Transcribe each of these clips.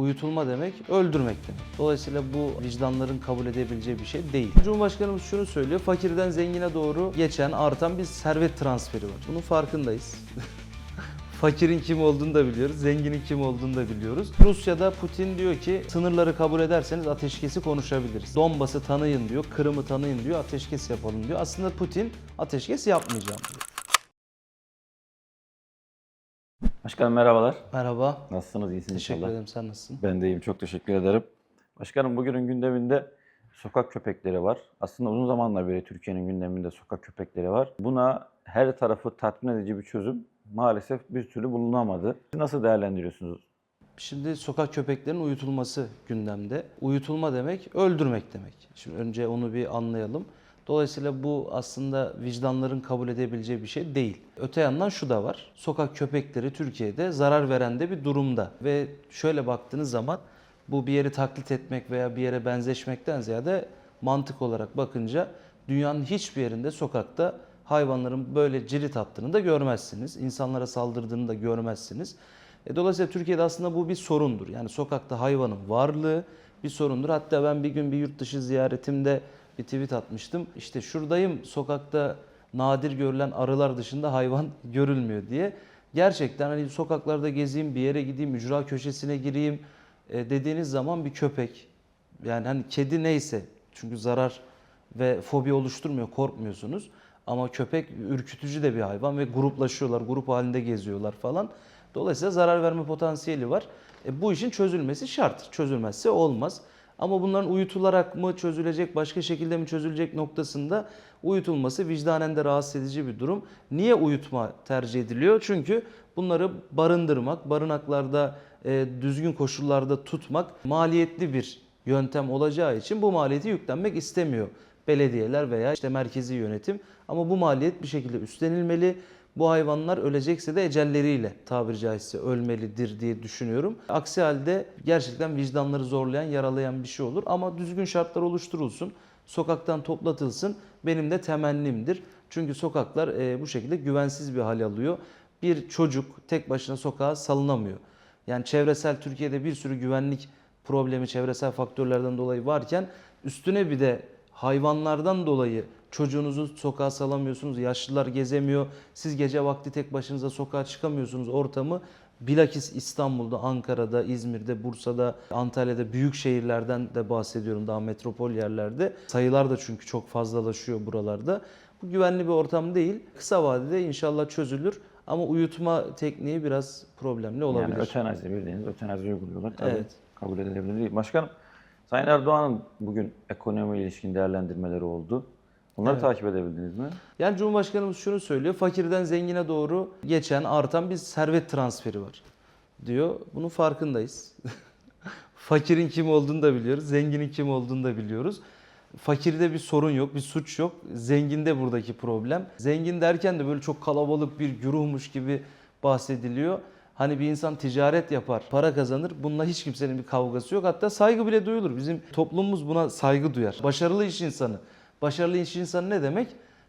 Uyutulma demek öldürmek demek. Dolayısıyla bu vicdanların kabul edebileceği bir şey değil. Cumhurbaşkanımız şunu söylüyor. Fakirden zengine doğru geçen, artan bir servet transferi var. Bunun farkındayız. Fakirin kim olduğunu da biliyoruz, zenginin kim olduğunu da biliyoruz. Rusya'da Putin diyor ki sınırları kabul ederseniz ateşkesi konuşabiliriz. Donbas'ı tanıyın diyor, Kırım'ı tanıyın diyor, ateşkes yapalım diyor. Aslında Putin ateşkes yapmayacağım diyor. Başkanım merhabalar. Merhaba, Nasılsınız? İyisiniz teşekkür inşallah. ederim. Sen nasılsın? Ben de iyiyim. Çok teşekkür ederim. Başkanım bugünün gündeminde sokak köpekleri var. Aslında uzun zamanlar beri Türkiye'nin gündeminde sokak köpekleri var. Buna her tarafı tatmin edici bir çözüm maalesef bir türlü bulunamadı. Nasıl değerlendiriyorsunuz? Şimdi sokak köpeklerinin uyutulması gündemde. Uyutulma demek öldürmek demek. Şimdi önce onu bir anlayalım. Dolayısıyla bu aslında vicdanların kabul edebileceği bir şey değil. Öte yandan şu da var. Sokak köpekleri Türkiye'de zarar veren de bir durumda. Ve şöyle baktığınız zaman bu bir yeri taklit etmek veya bir yere benzeşmekten ziyade mantık olarak bakınca dünyanın hiçbir yerinde sokakta hayvanların böyle cirit attığını da görmezsiniz. İnsanlara saldırdığını da görmezsiniz. E, dolayısıyla Türkiye'de aslında bu bir sorundur. Yani sokakta hayvanın varlığı bir sorundur. Hatta ben bir gün bir yurt dışı ziyaretimde bir tweet atmıştım. İşte şuradayım sokakta nadir görülen arılar dışında hayvan görülmüyor diye. Gerçekten hani sokaklarda gezeyim, bir yere gideyim, ücra köşesine gireyim e, dediğiniz zaman bir köpek yani hani kedi neyse çünkü zarar ve fobi oluşturmuyor, korkmuyorsunuz. Ama köpek ürkütücü de bir hayvan ve gruplaşıyorlar, grup halinde geziyorlar falan. Dolayısıyla zarar verme potansiyeli var. E, bu işin çözülmesi şart. Çözülmezse olmaz. Ama bunların uyutularak mı çözülecek, başka şekilde mi çözülecek noktasında uyutulması vicdanen de rahatsız edici bir durum. Niye uyutma tercih ediliyor? Çünkü bunları barındırmak, barınaklarda e, düzgün koşullarda tutmak maliyetli bir yöntem olacağı için bu maliyeti yüklenmek istemiyor belediyeler veya işte merkezi yönetim. Ama bu maliyet bir şekilde üstlenilmeli. Bu hayvanlar ölecekse de ecelleriyle tabiri caizse ölmelidir diye düşünüyorum. Aksi halde gerçekten vicdanları zorlayan, yaralayan bir şey olur. Ama düzgün şartlar oluşturulsun, sokaktan toplatılsın benim de temennimdir. Çünkü sokaklar e, bu şekilde güvensiz bir hal alıyor. Bir çocuk tek başına sokağa salınamıyor. Yani çevresel Türkiye'de bir sürü güvenlik problemi çevresel faktörlerden dolayı varken üstüne bir de hayvanlardan dolayı çocuğunuzu sokağa salamıyorsunuz, yaşlılar gezemiyor, siz gece vakti tek başınıza sokağa çıkamıyorsunuz ortamı. Bilakis İstanbul'da, Ankara'da, İzmir'de, Bursa'da, Antalya'da büyük şehirlerden de bahsediyorum daha metropol yerlerde. Sayılar da çünkü çok fazlalaşıyor buralarda. Bu güvenli bir ortam değil. Kısa vadede inşallah çözülür ama uyutma tekniği biraz problemli olabilir. Yani ötenazi bildiğiniz ötenazi uyguluyorlar. Tabii Evet. kabul edilebilir değil. Başkanım, Sayın Erdoğan'ın bugün ekonomiye ilişkin değerlendirmeleri oldu. Bunları Evet. takip edebildiniz mi? Yani Cumhurbaşkanımız şunu söylüyor. Fakirden zengine doğru geçen, artan bir servet transferi var diyor. Bunun farkındayız. Fakirin kim olduğunu da biliyoruz. Zenginin kim olduğunu da biliyoruz. Fakirde bir sorun yok, bir suç yok. Zenginde buradaki problem. Zengin derken de böyle çok kalabalık bir güruhmuş gibi bahsediliyor. Hani bir insan ticaret yapar, para kazanır. Bununla hiç kimsenin bir kavgası yok. Hatta saygı bile duyulur. Bizim toplumumuz buna saygı duyar. Başarılı iş insanı. Başarılı iş insanı ne demek?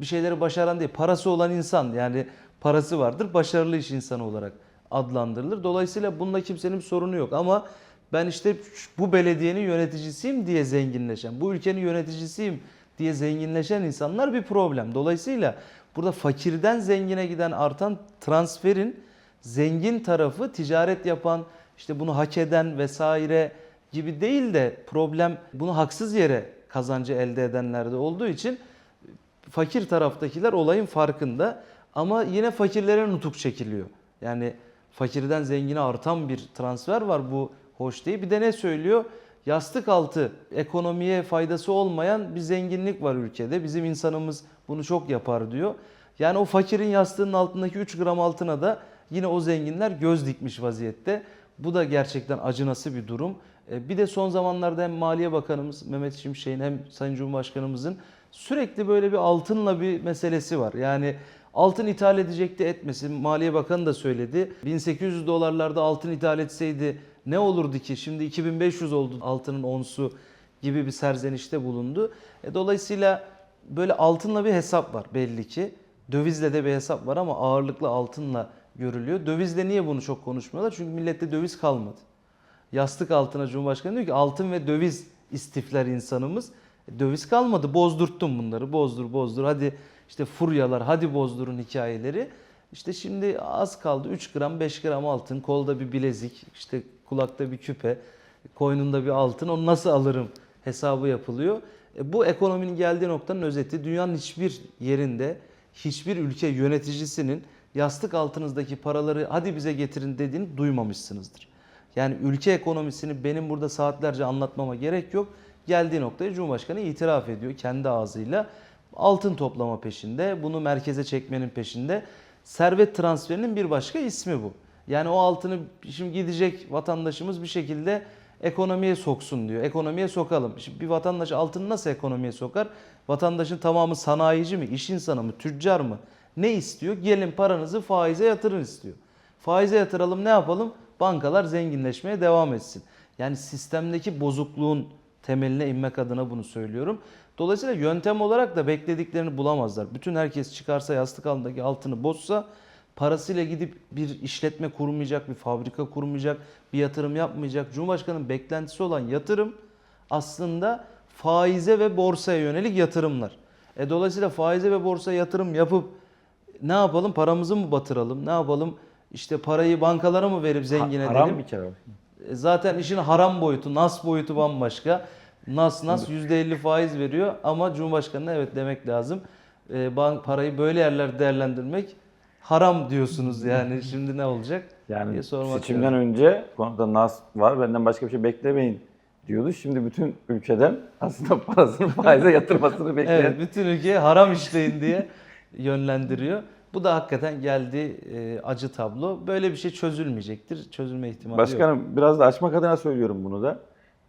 Bir şeyleri başaran değil, parası olan insan. Yani parası vardır, başarılı iş insanı olarak adlandırılır. Dolayısıyla bunda kimsenin bir sorunu yok. Ama ben işte bu belediyenin yöneticisiyim diye zenginleşen, bu ülkenin yöneticisiyim diye zenginleşen insanlar bir problem. Dolayısıyla burada fakirden zengine giden artan transferin zengin tarafı ticaret yapan, işte bunu hak eden vesaire gibi değil de problem bunu haksız yere kazancı elde edenlerde olduğu için fakir taraftakiler olayın farkında ama yine fakirlere nutuk çekiliyor. Yani fakirden zengine artan bir transfer var bu hoş değil. Bir de ne söylüyor? Yastık altı ekonomiye faydası olmayan bir zenginlik var ülkede. Bizim insanımız bunu çok yapar diyor. Yani o fakirin yastığının altındaki 3 gram altına da yine o zenginler göz dikmiş vaziyette. Bu da gerçekten acınası bir durum. E, Bir de son zamanlarda hem Maliye Bakanımız Mehmet Şimşek'in hem Sayın Cumhurbaşkanımızın sürekli böyle bir altınla bir meselesi var. Yani altın ithal edecekti etmesin. Maliye Bakanı da söyledi. 1800 dolarlarda altın ithal etseydi ne olurdu ki? Şimdi 2500 oldu altının onsu gibi bir serzenişte bulundu. E, dolayısıyla böyle altınla bir hesap var belli ki. Dövizle de bir hesap var ama ağırlıklı altınla görülüyor. Dövizle niye bunu çok konuşmuyorlar? Çünkü millette döviz kalmadı. Yastık altına Cumhurbaşkanı diyor ki altın ve döviz istifler insanımız. E, Döviz kalmadı. Bozdurttum bunları. Bozdur bozdur. Hadi işte furyalar hadi bozdurun hikayeleri. İşte şimdi az kaldı. 3 gram 5 gram altın. Kolda bir bilezik. işte kulakta bir küpe. Koynunda bir altın. Onu nasıl alırım hesabı yapılıyor. E, bu ekonominin geldiği noktanın özeti. Dünyanın hiçbir yerinde hiçbir ülke yöneticisinin yastık altınızdaki paraları hadi bize getirin dediğini duymamışsınızdır. Yani ülke ekonomisini benim burada saatlerce anlatmama gerek yok. Geldiği noktaya Cumhurbaşkanı itiraf ediyor kendi ağzıyla. Altın toplama peşinde, bunu merkeze çekmenin peşinde. Servet transferinin bir başka ismi bu. Yani o altını şimdi gidecek vatandaşımız bir şekilde ekonomiye soksun diyor. Ekonomiye sokalım. Şimdi bir vatandaş altını nasıl ekonomiye sokar? Vatandaşın tamamı sanayici mi, iş insanı mı, tüccar mı? Ne istiyor? Gelin paranızı faize yatırın istiyor. Faize yatıralım ne yapalım? Bankalar zenginleşmeye devam etsin. Yani sistemdeki bozukluğun temeline inmek adına bunu söylüyorum. Dolayısıyla yöntem olarak da beklediklerini bulamazlar. Bütün herkes çıkarsa yastık altındaki altını bozsa parasıyla gidip bir işletme kurmayacak, bir fabrika kurmayacak, bir yatırım yapmayacak. Cumhurbaşkanının beklentisi olan yatırım aslında faize ve borsaya yönelik yatırımlar. E dolayısıyla faize ve borsaya yatırım yapıp ne yapalım? Paramızı mı batıralım? Ne yapalım? İşte parayı bankalara mı verip zengin Ha- haram edelim? bir kere. E, Zaten işin haram boyutu, nas boyutu bambaşka. Nas nas %50 faiz veriyor ama Cumhurbaşkanı'na evet demek lazım. E, bank parayı böyle yerlerde değerlendirmek haram diyorsunuz yani. Şimdi ne olacak? Yani diye sormak seçimden lazım. önce konuda nas var benden başka bir şey beklemeyin diyordu. Şimdi bütün ülkeden aslında parasını faize yatırmasını bekleyen Evet, bütün ülke haram işleyin diye yönlendiriyor. Bu da hakikaten geldi e, acı tablo. Böyle bir şey çözülmeyecektir. Çözülme ihtimali yok. Başkanım biraz da açmak adına söylüyorum bunu da.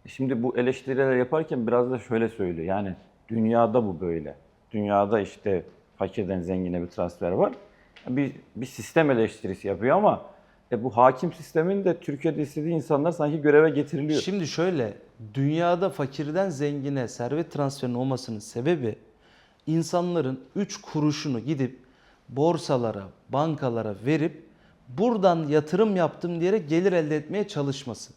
Şimdi bu eleştiriler yaparken biraz da şöyle söylüyor. Yani dünyada bu böyle. Dünyada işte fakirden zengine bir transfer var. Bir, bir sistem eleştirisi yapıyor ama e, bu hakim sistemin de Türkiye'de istediği insanlar sanki göreve getiriliyor. Şimdi şöyle, dünyada fakirden zengine servet transferinin olmasının sebebi insanların 3 kuruşunu gidip borsalara, bankalara verip buradan yatırım yaptım diyerek gelir elde etmeye çalışması.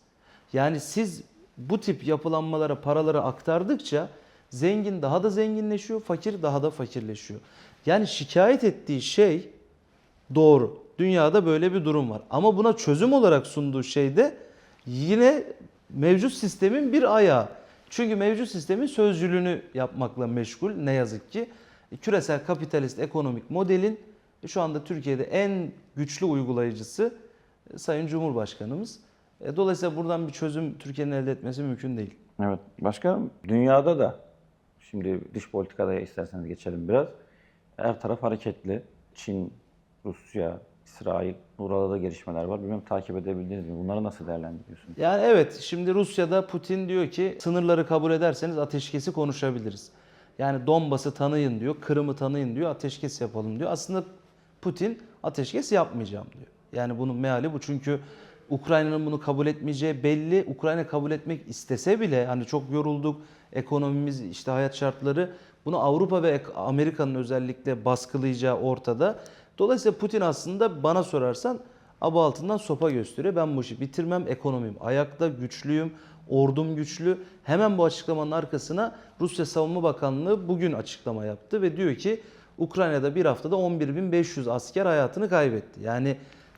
Yani siz bu tip yapılanmalara paraları aktardıkça zengin daha da zenginleşiyor, fakir daha da fakirleşiyor. Yani şikayet ettiği şey Doğru. Dünyada böyle bir durum var. Ama buna çözüm olarak sunduğu şey de yine mevcut sistemin bir ayağı. Çünkü mevcut sistemin sözcülüğünü yapmakla meşgul ne yazık ki. Küresel kapitalist ekonomik modelin şu anda Türkiye'de en güçlü uygulayıcısı e, Sayın Cumhurbaşkanımız. E, Dolayısıyla buradan bir çözüm Türkiye'nin elde etmesi mümkün değil. Evet. Başkanım dünyada da şimdi dış politikada isterseniz geçelim biraz. Her taraf hareketli. Çin, Rusya, İsrail, burada da gelişmeler var. Bilmem takip edebildiniz mi? Bunları nasıl değerlendiriyorsunuz? Yani evet şimdi Rusya'da Putin diyor ki sınırları kabul ederseniz ateşkesi konuşabiliriz. Yani Donbas'ı tanıyın diyor, Kırım'ı tanıyın diyor, ateşkes yapalım diyor. Aslında Putin ateşkes yapmayacağım diyor. Yani bunun meali bu çünkü Ukrayna'nın bunu kabul etmeyeceği belli. Ukrayna kabul etmek istese bile hani çok yorulduk, ekonomimiz işte hayat şartları bunu Avrupa ve Amerika'nın özellikle baskılayacağı ortada. Dolayısıyla Putin aslında bana sorarsan aba altından sopa gösteriyor. Ben bu işi bitirmem, ekonomim ayakta, güçlüyüm, ordum güçlü. Hemen bu açıklamanın arkasına Rusya Savunma Bakanlığı bugün açıklama yaptı ve diyor ki Ukrayna'da bir haftada 11.500 asker hayatını kaybetti. Yani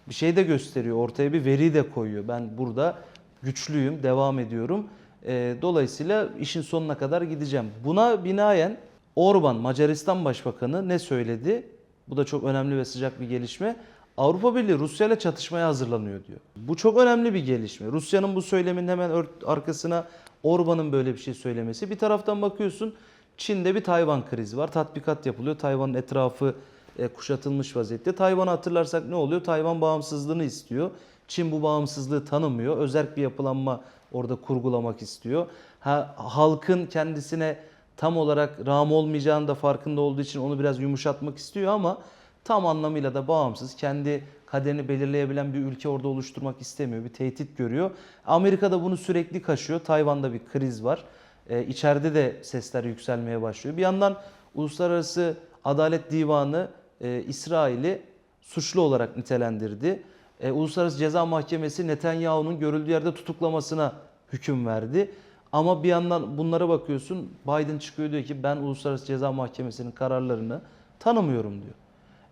bir şey de gösteriyor, ortaya bir veri de koyuyor. Ben burada güçlüyüm, devam ediyorum. Ee, dolayısıyla işin sonuna kadar gideceğim. Buna binaen Orban, Macaristan Başbakanı ne söyledi? Bu da çok önemli ve sıcak bir gelişme. Avrupa Birliği Rusya ile çatışmaya hazırlanıyor diyor. Bu çok önemli bir gelişme. Rusya'nın bu söylemin hemen arkasına Orban'ın böyle bir şey söylemesi. Bir taraftan bakıyorsun Çin'de bir Tayvan krizi var. Tatbikat yapılıyor. Tayvan'ın etrafı e, kuşatılmış vaziyette. Tayvan'ı hatırlarsak ne oluyor? Tayvan bağımsızlığını istiyor. Çin bu bağımsızlığı tanımıyor. Özerk bir yapılanma orada kurgulamak istiyor. Ha, halkın kendisine tam olarak rağm olmayacağını da farkında olduğu için onu biraz yumuşatmak istiyor ama tam anlamıyla da bağımsız, kendi kaderini belirleyebilen bir ülke orada oluşturmak istemiyor. Bir tehdit görüyor. Amerika da bunu sürekli kaşıyor. Tayvan'da bir kriz var. Ee, içeride de sesler yükselmeye başlıyor. Bir yandan Uluslararası Adalet Divanı e, İsrail'i suçlu olarak nitelendirdi. E, Uluslararası Ceza Mahkemesi Netanyahu'nun görüldüğü yerde tutuklamasına hüküm verdi. Ama bir yandan bunlara bakıyorsun Biden çıkıyor diyor ki ben Uluslararası Ceza Mahkemesi'nin kararlarını tanımıyorum diyor.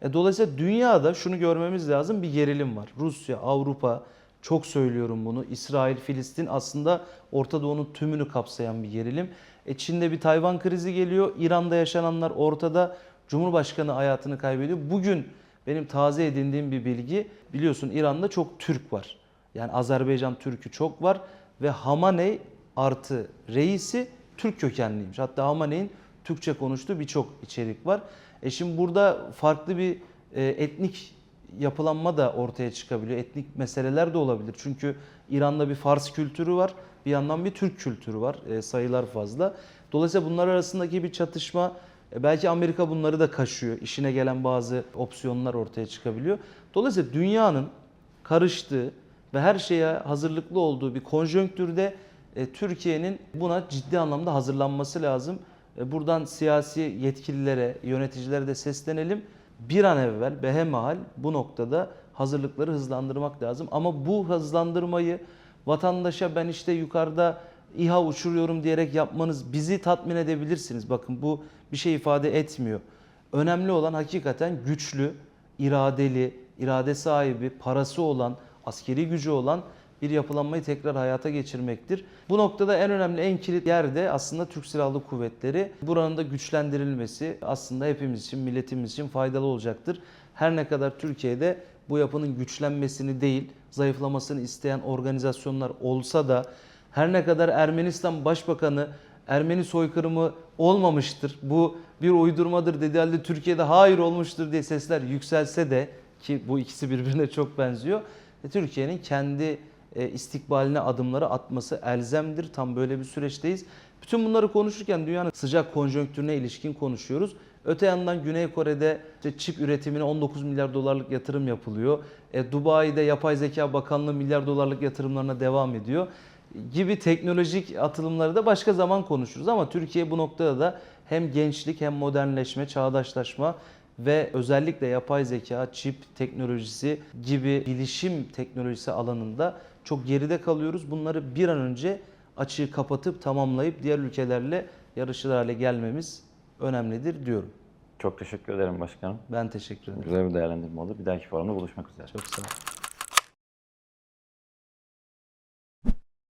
E, dolayısıyla dünyada şunu görmemiz lazım bir gerilim var. Rusya, Avrupa çok söylüyorum bunu. İsrail, Filistin aslında Orta Doğu'nun tümünü kapsayan bir gerilim. E, Çin'de bir Tayvan krizi geliyor. İran'da yaşananlar ortada. Cumhurbaşkanı hayatını kaybediyor. Bugün benim taze edindiğim bir bilgi biliyorsun İran'da çok Türk var. Yani Azerbaycan Türk'ü çok var ve Hamaney artı reisi Türk kökenliymiş. Hatta Hamaney'in Türkçe konuştuğu birçok içerik var. E şimdi burada farklı bir e, etnik yapılanma da ortaya çıkabiliyor. Etnik meseleler de olabilir. Çünkü İran'da bir Fars kültürü var. Bir yandan bir Türk kültürü var. E, sayılar fazla. Dolayısıyla bunlar arasındaki bir çatışma e, belki Amerika bunları da kaşıyor. İşine gelen bazı opsiyonlar ortaya çıkabiliyor. Dolayısıyla dünyanın karıştığı ve her şeye hazırlıklı olduğu bir konjonktürde e, Türkiye'nin buna ciddi anlamda hazırlanması lazım. E, Buradan siyasi yetkililere, yöneticilere de seslenelim. Bir an evvel behemahal bu noktada hazırlıkları hızlandırmak lazım. Ama bu hızlandırmayı vatandaşa ben işte yukarıda İHA uçuruyorum diyerek yapmanız bizi tatmin edebilirsiniz. Bakın bu bir şey ifade etmiyor. Önemli olan hakikaten güçlü, iradeli, irade sahibi, parası olan, askeri gücü olan bir yapılanmayı tekrar hayata geçirmektir. Bu noktada en önemli, en kilit yerde aslında Türk Silahlı Kuvvetleri. Buranın da güçlendirilmesi aslında hepimiz için, milletimiz için faydalı olacaktır. Her ne kadar Türkiye'de bu yapının güçlenmesini değil, zayıflamasını isteyen organizasyonlar olsa da her ne kadar Ermenistan Başbakanı Ermeni soykırımı olmamıştır, bu bir uydurmadır dediği halde Türkiye'de hayır olmuştur diye sesler yükselse de ki bu ikisi birbirine çok benziyor. e, Türkiye'nin kendi istikbaline adımları atması elzemdir. Tam böyle bir süreçteyiz. Bütün bunları konuşurken dünyanın sıcak konjonktürüne ilişkin konuşuyoruz. Öte yandan Güney Kore'de işte çip üretimine 19 milyar dolarlık yatırım yapılıyor. E, Dubai'de Yapay Zeka Bakanlığı milyar dolarlık yatırımlarına devam ediyor gibi teknolojik atılımları da başka zaman konuşuruz ama Türkiye bu noktada da hem gençlik hem modernleşme, çağdaşlaşma ve özellikle yapay zeka, çip teknolojisi gibi bilişim teknolojisi alanında çok geride kalıyoruz. Bunları bir an önce açığı kapatıp tamamlayıp diğer ülkelerle yarışır hale gelmemiz önemlidir diyorum. Çok teşekkür ederim başkanım. Ben teşekkür ederim. Güzel bir değerlendirme oldu. Bir dahaki forumda buluşmak üzere. Çok sağ olun.